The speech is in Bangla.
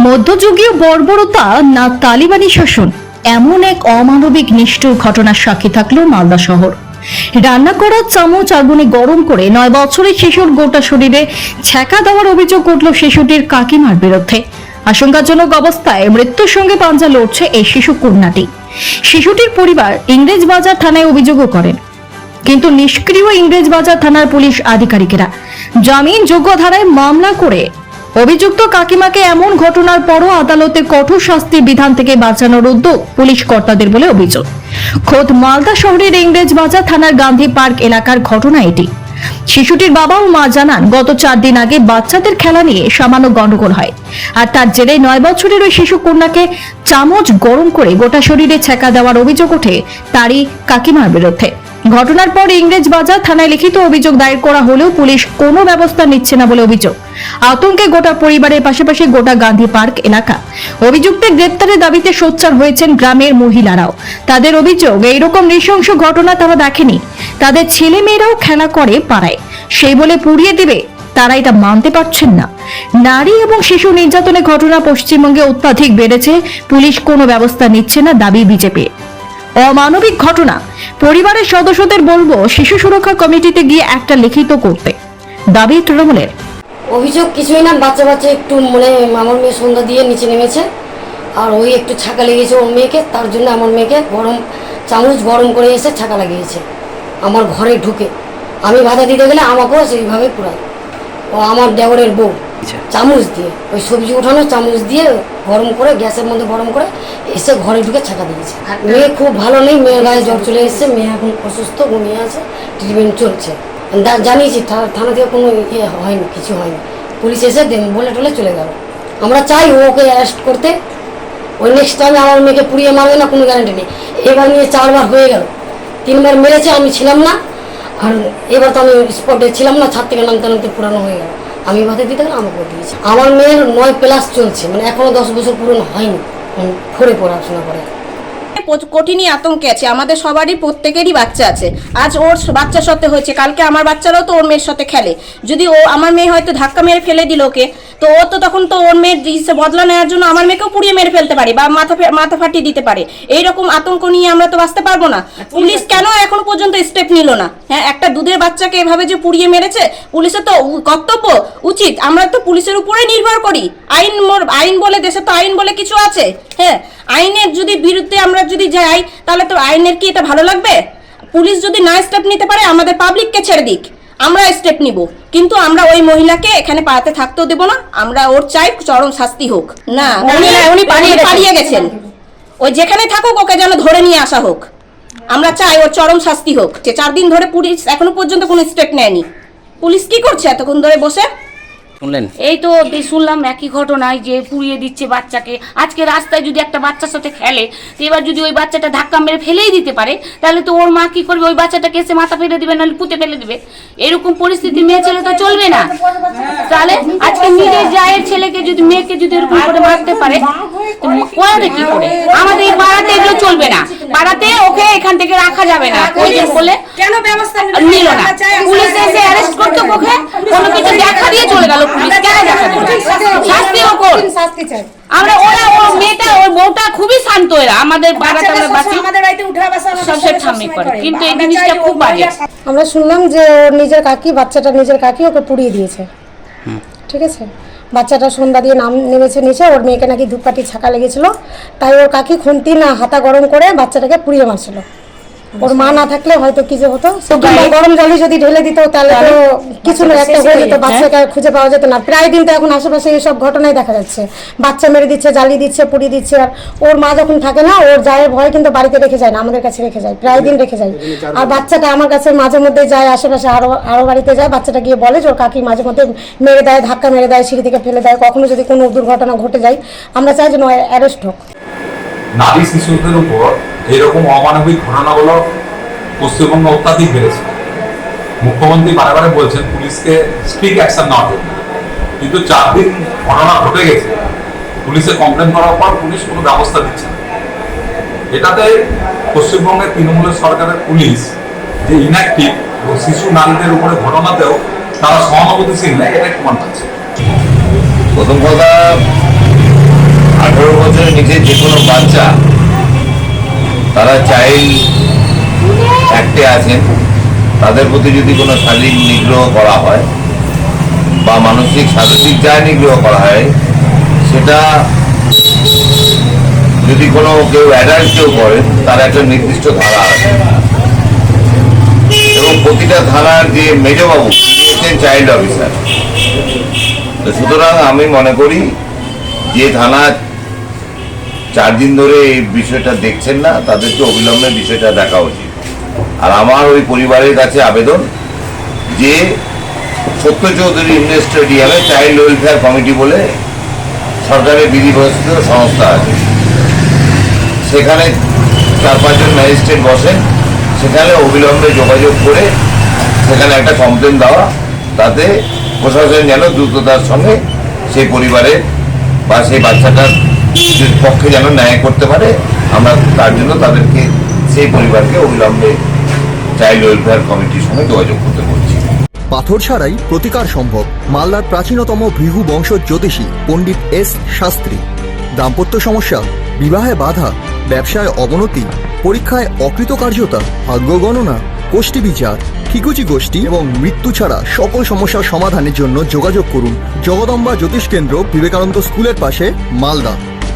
মধ্যযুগীয় বর্বরতা না তালিবানি শাসন? এমন এক অমানবিক নিষ্ঠুর ঘটনার সাক্ষী থাকল মালদা শহর। রান্না করা চামচ আগুনে গরম করে নয় বছরের শিশুর গোটা শরীরে ছ্যাঁকা দেওয়ার অভিযোগ উঠল শিশুটির কাকিমার বিরুদ্ধে। আশঙ্কাজনক অবস্থায় মৃত্যুর সঙ্গে পাঞ্জা লড়ছে এই শিশু কন্যাটি। শিশুটির পরিবার ইংরেজ বাজার থানায় অভিযোগও করেন। কিন্তু নিষ্ক্রিয় ইংরেজবাজার থানার পুলিশ আধিকারিকেরা জামিন যোগ্য ধারায় মামলা করে অভিযুক্ত কাকিমাকে এমন ঘটনার পরও আদালতে কঠোর শাস্তির বিধান থেকে বাঁচানোর উদ্যোগ পুলিশ কর্তাদের বলে অভিযোগ। খোদ মালদা শহরের ইংরেজ বাজার থানার গান্ধী পার্ক এলাকার ঘটনা এটি। শিশুটির বাবা ও মা জানান, গত চার দিন আগে বাচ্চাদের খেলা নিয়ে সামান্য গন্ডগোল হয়। আর তার জেরে নয় বছরের ওই শিশু কন্যাকে চামচ গরম করে গোটা শরীরে ছ্যাঁকা দেওয়ার অভিযোগ ওঠে তারই কাকিমার বিরুদ্ধে। ঘটনার পর ইংরেজ বাজার থানায় লিখিত অভিযোগ দায়ের করা হলেও পুলিশ কোনো ব্যবস্থা নিচ্ছে না বলে অভিযোগ। আতঙ্কে গোটা পরিবারের পাশাপাশি গোটা গান্ধী পার্ক এলাকা। অভিযুক্তের গ্রেপ্তারের দাবিতে সোচ্চার হয়েছেন গ্রামের মহিলারাও। তাদের অভিযোগ, এইরকম নৃশংস ঘটনা তারা দেখেনি। তাদের ছেলে মেয়েরাও খেলা করে পাড়ায়। সেই বলে পুড়িয়ে দিবে, তারা এটা মানতে পারছেন না। নারী এবং শিশু নির্যাতনের ঘটনা পশ্চিমবঙ্গে অত্যাধিক বেড়েছে। পুলিশ কোনো ব্যবস্থা নিচ্ছে না দাবি বিজেপি অমানবিক ঘটনা। পরিবারের সদস্যদের বলব, শিশু সুরক্ষা কমিটিতে গিয়ে একটা লিখিত করতে। দাবি তৃণমূলের। অভিযোগ কিছুই না, বাচ্চা বাচ্চা একটু মানে আমার মেয়ে সন্ধ্যা দিয়ে নিচে নেমেছে। আর ওই একটু ছাকা লেগেছে ওর মেয়েকে, তার জন্য আমার মেয়েকে গরম চামচ গরম করে এসে ছাকা লাগিয়েছে। আমার ঘরে ঢুকে। আমি ভাজা দিতে গেলে আমাকেও সেইভাবে পুরায়। ও আমার দেওরের বউ। চামচ দিয়ে ওই সবজি ওঠানো চামচ দিয়ে গরম করে গ্যাসের মধ্যে গরম করে এসে ঘরে ঢুকে ছাকা দিয়েছে। আর মেয়ে খুব ভালো নেই মেয়ের গায়ে জ্বর চলে এসেছে মেয়ে এখন অসুস্থ ঘুমিয়ে আছে ট্রিটমেন্ট চলছে। জানিয়েছি থানা থেকে কোনো ইয়ে হয়নি কিছু হয়নি। পুলিশ এসে বলে টলে চলে গেল। আমরা চাই ওকে অ্যারেস্ট করতে। ওই নেক্সট টাইমে আমার মেয়েকে পুড়িয়ে মারবে না কোনো গ্যারান্টি নেই। এবার নিয়ে চারবার হয়ে গেল। তিনবার মেরেছে আমি ছিলাম না। আর এবার তো আমি স্পটে ছিলাম না ছাদ থেকে নামতে নামতে পুরানো হয়ে গেল। আমি ভাতে দিতে গেলে আমাকে দিয়েছে। আমার মেয়ের নয় প্লাস চলছে মানে এখনও দশ বছর পূরণ হয়নি। ফোরে পড়াশোনা করে। কঠিনই আতঙ্কে আছে আমাদের সবারই প্রত্যেকেরই বাচ্চা আছে। আজ ওর বাচ্চার সাথে হয়েছে কালকে আমার বাচ্চারাও তো ওর মেয়ের সাথে খেলে। যদি ও আমার মেয়ে হয়তো ধাক্কা মেরে ফেলে দিল ওকে তো ও তো তখন তো ওর মেয়ের বদলা নেওয়ার জন্য আমার মেয়েকেও পুড়িয়ে মেরে ফেলতে পারে বা মাথা ফে- মাথা ফাটিয়ে দিতে পারে। এইরকম আতঙ্ক নিয়ে আমরা তো বাঁচতে পারব না। পুলিশ কেন এখনও পর্যন্ত স্টেপ নিল না? হ্যাঁ একটা দুধের বাচ্চাকে এভাবে যে পুড়িয়ে মেরেছে পুলিশের তো কর্তব্য। উচিত আমরা তো পুলিশের উপরে নির্ভর করি। আইন মোর- আইন বলে দেশে তো আইন বলে কিছু আছে। হ্যাঁ আইনের যদি বিরুদ্ধে আমরা যদি যাই তাহলে তো আইনের কি এটা ভালো লাগবে? পুলিশ যদি না স্টেপ নিতে পারে আমাদের পাবলিককে ছেড়ে দিক। আমরা স্টেপ নিব। কিন্তু আমরা ওই মহিলাকে এখানে পাড়াতে থাকতেও দেবো না। আমরা ওর চাই চরম শাস্তি হোক। না উনি উনি পালিয়ে গেছেন। ওই যেখানে থাকুক ওকে যেন ধরে নিয়ে আসা হোক। আমরা চাই ওর চরম শাস্তি হোক। যে চার দিন ধরে পুলিশ এখনও পর্যন্ত কোনো স্টেপ নেয়নি। পুলিশ কি করছে এতক্ষণ ধরে বসে? শুনলেন? এই তো শুনলাম একই ঘটনায় যে পুড়িয়ে দিচ্ছে বাচ্চাকে। আজকে রাস্তায় যদি একটা বাচ্চার সাথে খেলে তো এবার যদি ওই বাচ্চাটা ধাক্কা মেরে ফেলেই দিতে পারে তাহলে তো ওর মা কি করবে? ওই বাচ্চাটাকে এসে মাথা ফেলে দিবে নাহলে পুঁতে ফেলে দিবে। এরকম পরিস্থিতি মেয়ে ছেলে তো চলবে না। তাহলে আজকে নিজের জায়ের ছেলেকে যদি মেয়েকে যদি এরকম করে মারতে পারে করাবে কি করে? আমাদের এই পাড়াতে এগুলো চলবে না। পাড়াতে ওকে এখান থেকে রাখা যাবে না। ওই যে বলে কেন ব্যবস্থা নিল না। পুলিশ এসে অ্যারেস্ট করতে ওকে কোনো কিছু দেখা দিয়ে চলে গেল। পুলিশ কেন দেখা দিল শাস্তি ও আমরা ওরা ও মেয়েটা ওর বউটা খুবই শান্ত এরা। আমাদের পাড়াতে আমরা বাঁচি। সবসে ঠাম্মি করে। কিন্তু এই জিনিসটা খুব বাজে। আমরা শুনলাম যে ওর নিজের কাকি বাচ্চাটা নিজের কাকি ওকে পুড়িয়ে দিয়েছে। ঠিক আছে? বাচ্চাটা সন্ধ্যা দিয়ে নাম নেমেছে নিচে ওর মেয়েকে নাকি ধূপকাঠি ছাকা লেগেছিল। তাই ওর কাকি খুন্তি না হাতা গরম করে বাচ্চাটাকে পুড়িয়ে মারছিল। ওর মা না থাকলে হয়তো কি যে হতো? গরম জলে যদি ঢেলে দিত তাহলে তো কিছু না একটা হয়ে যেত বাচ্চাকে খুঁজে পাওয়া যেত না। প্রায় দিন তো এখন আশেপাশে এইসব ঘটনাই দেখা যাচ্ছে। বাচ্চা মেরে দিচ্ছে জ্বালিয়ে দিচ্ছে পুড়িয়ে দিচ্ছে আর ওর মা যখন থাকে না ওর জায়ের ভয় কিন্তু বাড়িতে রেখে যায় না আমাদের কাছে রেখে যায় প্রায় দিন রেখে যায়। আর বাচ্চাটা আমার কাছে মাঝে মধ্যে যায় আশেপাশে আরও আরও বাড়িতে যায় বাচ্চাটা গিয়ে বলে যে ওর কাকি মাঝে মধ্যে মেরে দেয় ধাক্কা মেরে দেয় সিঁড়ি থেকে ফেলে দেয় কখনো যদি কোনো দুর্ঘটনা ঘটে যায়। আমরা চাই যেন অ্যারেস্ট হোক। নারী শিশুদের উপর এরকম অমানবিক ঘটনাগুলো পশ্চিমবঙ্গে অত্যাধিক বেড়েছে। মুখ্যমন্ত্রী বারে বারে বলছেন, পুলিশকে স্ট্রিক অ্যাকশন জন্য কিন্তু চার দিন ঘটনা ঘটে গেছে। পুলিশে কমপ্লেন করার পর পুলিশ কোনো ব্যবস্থা দিচ্ছে না। এটাতে পশ্চিমবঙ্গের তৃণমূলের সরকারের পুলিশ যে ইনঅ্যাক্টিভ এবং শিশু নারীদের উপরে ঘটনাতেও তারা সহানুভূতিশীল নেই এটাই প্রমাণ পাচ্ছে প্রথম কথা যে যে কোনো বাচ্চা তারা চাইল্ড অ্যাক্টে আছেন। তাদের প্রতি যদি কোনো শারীরিক নিগ্রহ করা হয় বা মানসিক শারীরিক যায় নিগ্রহ করা হয়, সেটা যদি কোনো কেউ অ্যাডাল্ট কেউ করেন, তার একটা নির্দিষ্ট ধারা আছে। এবং প্রতিটা ধারার যে মেজবাবু হচ্ছেন চাইল্ড অফিসার সুতরাং আমি মনে করি, যে থানা চার দিন ধরে এই বিষয়টা দেখছেন না তাদেরকে অবিলম্বে বিষয়টা দেখা উচিত। আর আমার ওই পরিবারের কাছে আবেদন যে সত্য চৌধুরী ইন্ডোর স্টেডিয়ামে চাইল্ড ওয়েলফেয়ার কমিটি বলে সরকারের বিধিবহিত সংস্থা আছে। সেখানে চার পাঁচজন ম্যাজিস্ট্রেট বসেন, সেখানে অবিলম্বে যোগাযোগ করে সেখানে একটা কমপ্লেন দেওয়া, তাতে প্রশাসন যেন দ্রুততার সঙ্গে সেই পরিবারের বা সেই বাচ্চাটার পক্ষে যেন ন্যায় করতে পারে, আমরা তার জন্য তাদেরকে সেই পরিবারকে অবিলম্বে চাইল্ড ওয়েলফেয়ার কমিটির সঙ্গে যোগাযোগ করতে বলছি। পাথর ছাড়াই প্রতিকার সম্ভব, মালদার প্রাচীনতম ভৃহু বংশ জ্যোতিষী পণ্ডিত এস শাস্ত্রী। দাম্পত্য সমস্যা, বিবাহে বাধা, ব্যবসায় অবনতি, পরীক্ষায় অকৃতকার্যতা, ভাগ্য গণনা গোষ্ঠী বিচার, ঠিকুচি গোষ্ঠী এবং মৃত্যু ছাড়া সকল সমস্যার সমাধানের জন্য যোগাযোগ করুন জগদম্বা জ্যোতিষ কেন্দ্র বিবেকানন্দ স্কুলের পাশে, Malda.